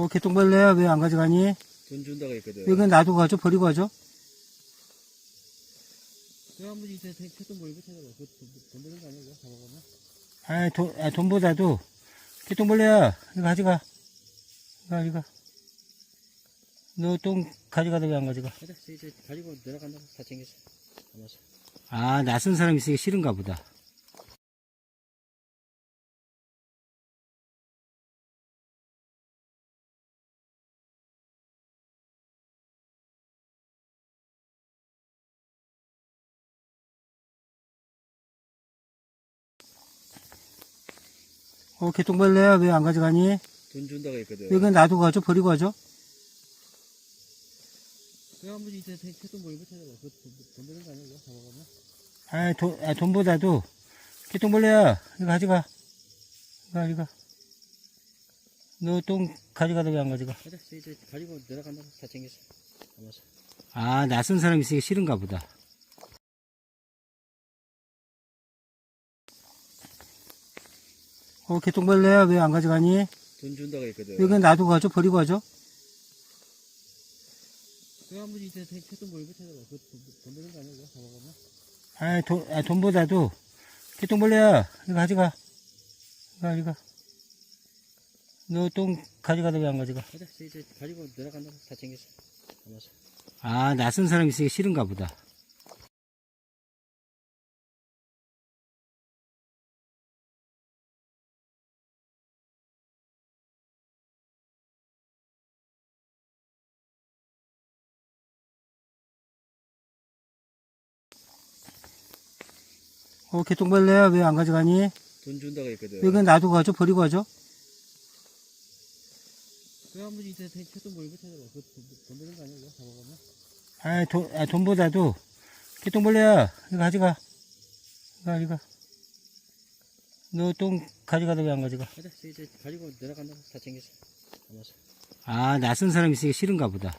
어, 개똥벌레야, 왜 안 가져가니? 돈 준다고 했거든. 왜 그냥 놔두고 가죠? 버리고 가죠? 그 채돈 벌고 찾아봐. 그돈 되는 거 아니야? 이거 잡아보면. 아, 돈, 아, 돈보다도, 개똥벌레야, 이거 가져가. 이거 가져가. 너 똥 가져가다 왜 안 가져가? 가자, 이제 가지고 내려간다고 다 챙겼어. 아, 낯선 사람 있으니까 싫은가 보다. 어, 개똥벌레야, 왜 안 가져가니? 돈 준다고 했거든. 왜 그냥 놔두고 가죠? 버리고 가죠? 그 아무리 이제 벌고 찾아봐. 그돈 되는 거 아니야? 이거 잡아보면. 아, 돈, 아, 돈보다도, 개똥벌레야, 이거 가져가. 이거 가져가. 너똥 가져가다 왜 안 가져가? 가자, 이제 가지고 내려간다고 다 챙겼어. 아, 낯선 사람 있으니까 싫은가 보다. 어, 개똥벌레야, 왜 안 가져가니? 돈 준다고 했거든. 왜 그냥 놔두고 가죠? 버리고 가죠? 그 아무리 이제 벌고 찾아봐. 그돈 되는 거 아니야? 이거 잡아보면. 아, 돈, 아, 돈보다도, 개똥벌레야, 이거 가져가. 이거 가져가. 너 똥 가져가다 왜 안 가져가? 가자, 이제 가지고 내려간다고 다 챙겼어. 담았어. 아, 낯선 사람 있으니까 싫은가 보다. 어, 개똥벌레야, 왜 안 가져가니? 돈 준다고 했거든. 왜 그냥 놔두고 가죠? 버리고 가죠? 그 아무리 이제 채돈 벌고 찾아봐. 그돈 되는 거 아니야? 이거 잡아보면. 아, 돈, 아, 돈보다도, 개똥벌레야, 이거 가져가. 이거 가져가. 너똥 가져가다 왜 안 가져가? 가자, 이제 가지고 내려간다고 다 챙겼어. 담았어. 아, 낯선 사람 있으니까 싫은가 보다.